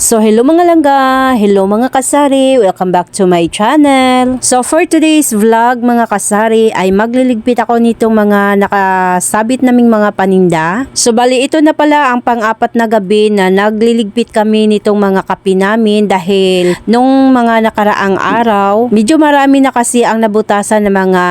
So hello mga langga, hello mga kasari, welcome back to my channel. So for today's vlog mga kasari ay magliligpit ako nitong mga nakasabit naming mga paninda. So bali ito na pala ang pang-apat na gabi na nagliligpit kami nitong mga kapi namin dahil nung mga nakaraang araw, medyo marami na kasi ang nabutasan ng mga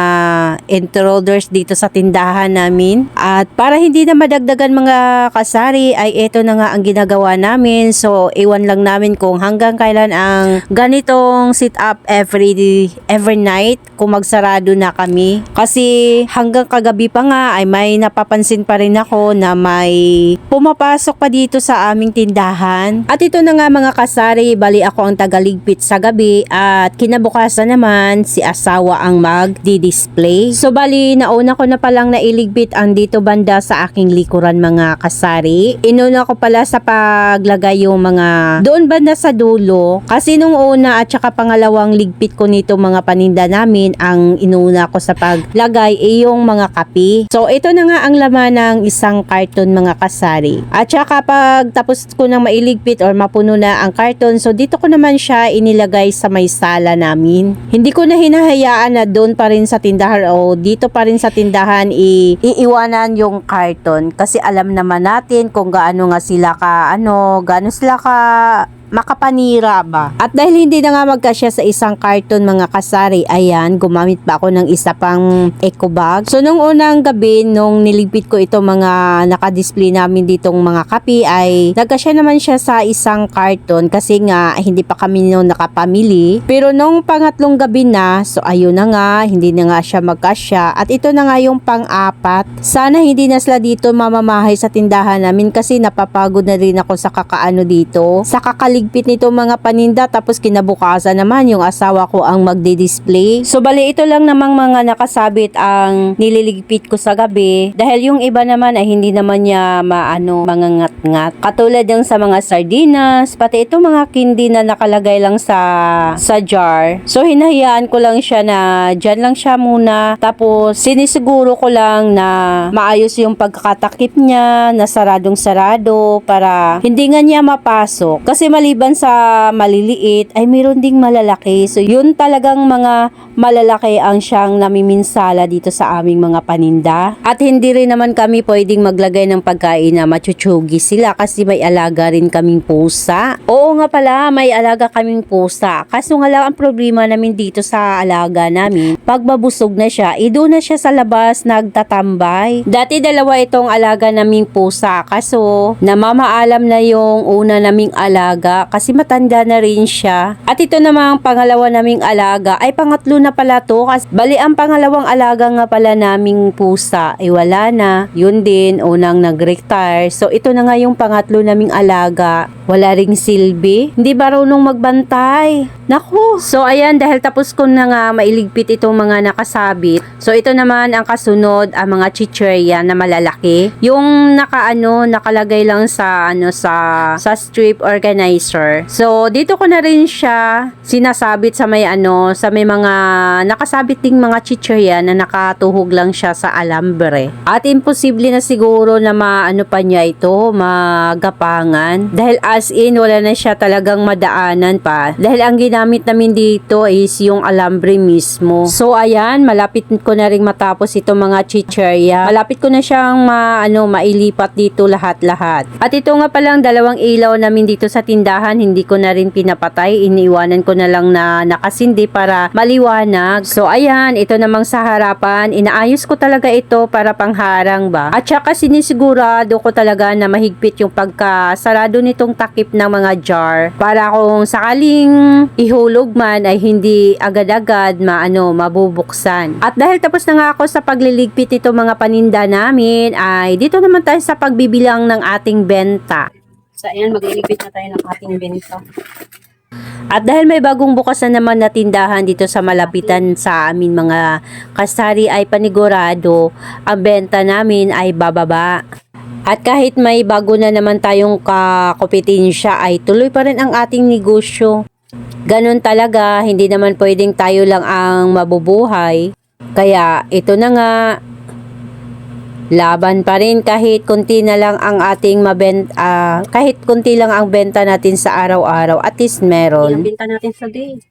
intruders dito sa tindahan namin. At para hindi na madagdagan mga kasari ay ito na nga ang ginagawa namin. So iwan lang namin kung hanggang kailan ang ganitong sit up every every night kung magsarado na kami. Kasi hanggang kagabi pa nga ay may napapansin pa rin ako na may pumapasok pa dito sa aming tindahan. At ito na nga mga kasari, bali ako ang tagaligpit sa gabi at kinabukasan naman si asawa ang magdi-display. So bali nauna ko na palang nailigpit ang dito banda sa aking likuran mga kasari. Inuna ko pala sa paglagay yung mga doon banda sa dulo. Kasi nung una at saka pangalawang ligpit ko nito mga paninda namin, ang inuna ko sa paglagay ay yung mga kapi. So ito na nga ang laman ng isang karton mga kasari. At saka pag tapos ko nang mailigpit or mapuno na ang karton, so dito ko naman siya inilagay sa may sala namin. Hindi ko na hinahayaan na doon pa rin sa tindahan o dito pa rin sa tindahan i iiwanan yung karton kasi alam naman natin kung gaano nga sila ka ano, gaano sila ka sa makapanira ba. At dahil hindi na nga magkasya sa isang karton mga kasari, ayan, gumamit pa ako ng isa pang eco bag. So, nung unang gabi, nung niligpit ko ito mga nakadisplay namin ditong mga kapi, ay nagkasya naman siya sa isang karton kasi nga hindi pa kami nung nakapamili. Pero nung pangatlong gabi na, so ayun na nga, hindi na nga siya magkasya. At ito na nga yung pang-apat. Sana hindi na sila dito mamamahay sa tindahan namin kasi napapagod na rin ako sa kakaano dito. Sa kakaligpit nito mga paninda tapos kinabukasan naman yung asawa ko ang magdi-display. So bali ito lang namang mga nakasabit ang nililigpit ko sa gabi dahil yung iba naman ay hindi naman niya maano mga ngat-ngat. Katulad yung sa mga sardinas, pati ito mga kindi na nakalagay lang sa sa jar. So hinahayaan ko lang siya na dyan lang siya muna. Tapos sinisiguro ko lang na maayos yung pagkakatakip niya, na saradong sarado para hindi nga niya mapasok. Kasi maliban sa maliliit ay mayroon ding malalaki. So yun talagang mga malalaki ang siyang namiminsala dito sa aming mga paninda. At hindi rin naman kami pwedeng maglagay ng pagkain na machuchugi sila kasi may alaga rin kaming pusa. Oo nga pala, may alaga kaming pusa. Kaso nga lang ang problema namin dito sa alaga namin, pag mabusog na siya, ido na siya sa labas nagtatambay. Dati dalawa itong alaga naming pusa. Kaso namamaalam na yung una naming alaga kasi matanda na rin siya. At ito namang pangalawa naming alaga ay pangatlo na pala to. Kasi bali ang pangalawang alaga nga pala naming pusa ay wala na. Yun din, unang nag-retire. So ito na nga yung pangatlo naming alaga. Wala ring silbi. Hindi ba marunong magbantay? Naku! So ayan, dahil tapos ko na nga mailigpit itong mga nakasabit. So ito naman ang kasunod, ang mga chicherya na malalaki. Yung nakaano, nakalagay lang sa ano sa sa strip organizer. So dito ko na rin siya sinasabit sa may ano, sa may mga nakasabit ding mga chicherya na nakatuhog lang siya sa alambre. At imposible na siguro na maano pa niya ito, magapangan. Dahil as in, wala na siya talagang madaanan pa. Dahil ang ginamit namin dito is yung alambre mismo. So ayan, malapit ko na rin matapos itong mga chicherya. Malapit ko na siyang ma, ano, mailipat dito lahat-lahat. At ito nga palang dalawang ilaw namin dito sa tindahan, hindi ko na rin pinapatay. Iniiwanan ko na lang na nakasindi para maliwanag. So ayan, ito namang sa harapan, inaayos ko talaga ito para pangharang ba. At saka sinisigurado ko talaga na mahigpit yung pagkasarado nitong takip ng mga jar para kung sakaling ihulog man ay hindi agad-agad maano mabubuksan. At dahil tapos na nga ako sa pagliligpit nito mga paninda namin ay dito naman tayo sa pagbibilang ng ating benta. So ayan, magliligpit na tayo ng ating benta. At dahil may bagong bukas na naman na tindahan dito sa malapitan sa amin mga kasari ay panigurado, ang benta namin ay bababa. At kahit may bago na naman tayong kakopetinsya ay tuloy pa rin ang ating negosyo. Ganon talaga, hindi naman pwedeng tayo lang ang mabubuhay. Kaya ito na nga, Laban pa rin kahit kunti na lang ang ating mabenta, ah, kahit kunti lang ang benta natin sa araw-araw, at least meron. binta natin sa day.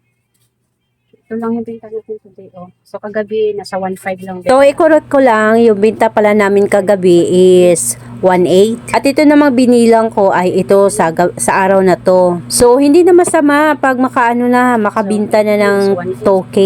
Ito lang yung binta natin sa day. Oh. So, kagabi, nasa 1.5 lang. din. So, ikurot ko lang, yung binta pala namin kagabi is 1.8. At ito namang binilang ko ay ito sa, sa araw na to. So, hindi na masama pag makaano na, makabinta na ng 2K.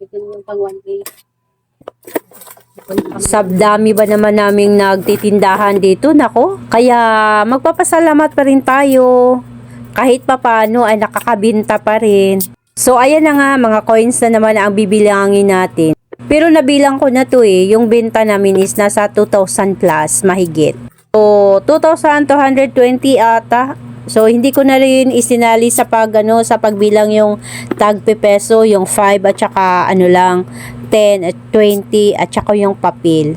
Ito yung pang 1.8. Sa dami ba naman naming nagtitindahan dito, nako? Kaya magpapasalamat pa rin tayo. Kahit papano ay nakakabinta pa rin. So ayan na nga, mga coins na naman ang bibilangin natin. Pero nabilang ko na to eh, yung benta namin is nasa 2,000 plus, mahigit. So 2,220 ata. So hindi ko na rin isinali sa pag ano, sa pagbilang yung tagpe peso, yung 5 at saka ano lang 10 at 20 at saka yung papel.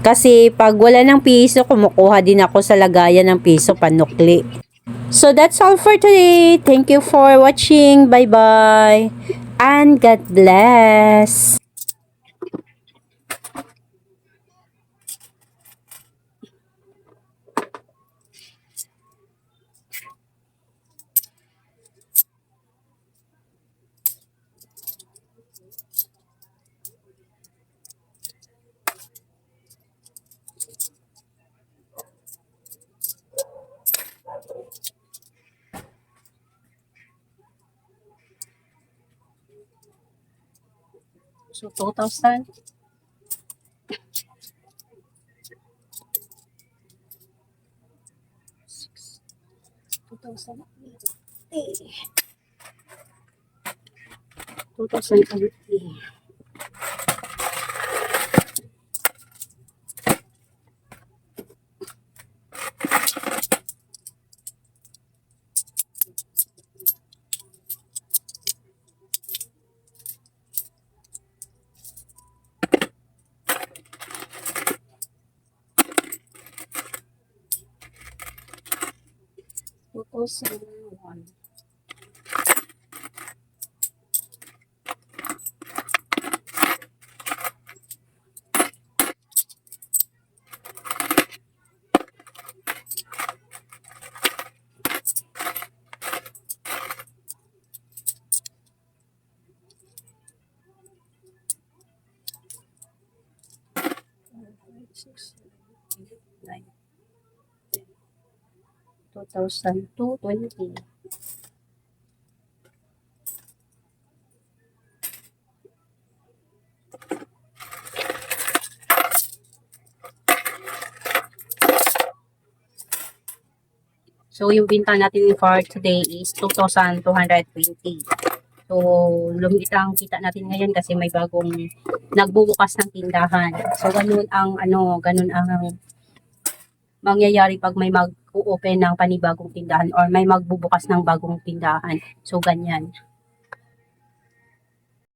Kasi pag wala ng piso, kumukuha din ako sa lagayan ng piso panukli. So that's all for today. Thank you for watching. Bye-bye. And God bless. So, 2,000. Two thousand eighty. Two thousand one. Six, 2020. So, yung binta natin for today is 2,220. So, lumit ang kita natin ngayon kasi may bagong nagbubukas ng tindahan. So, ganun ang, ano, ganun ang mangyayari pag may mag-open ng panibagong tindahan or may magbubukas ng bagong tindahan. So, ganyan.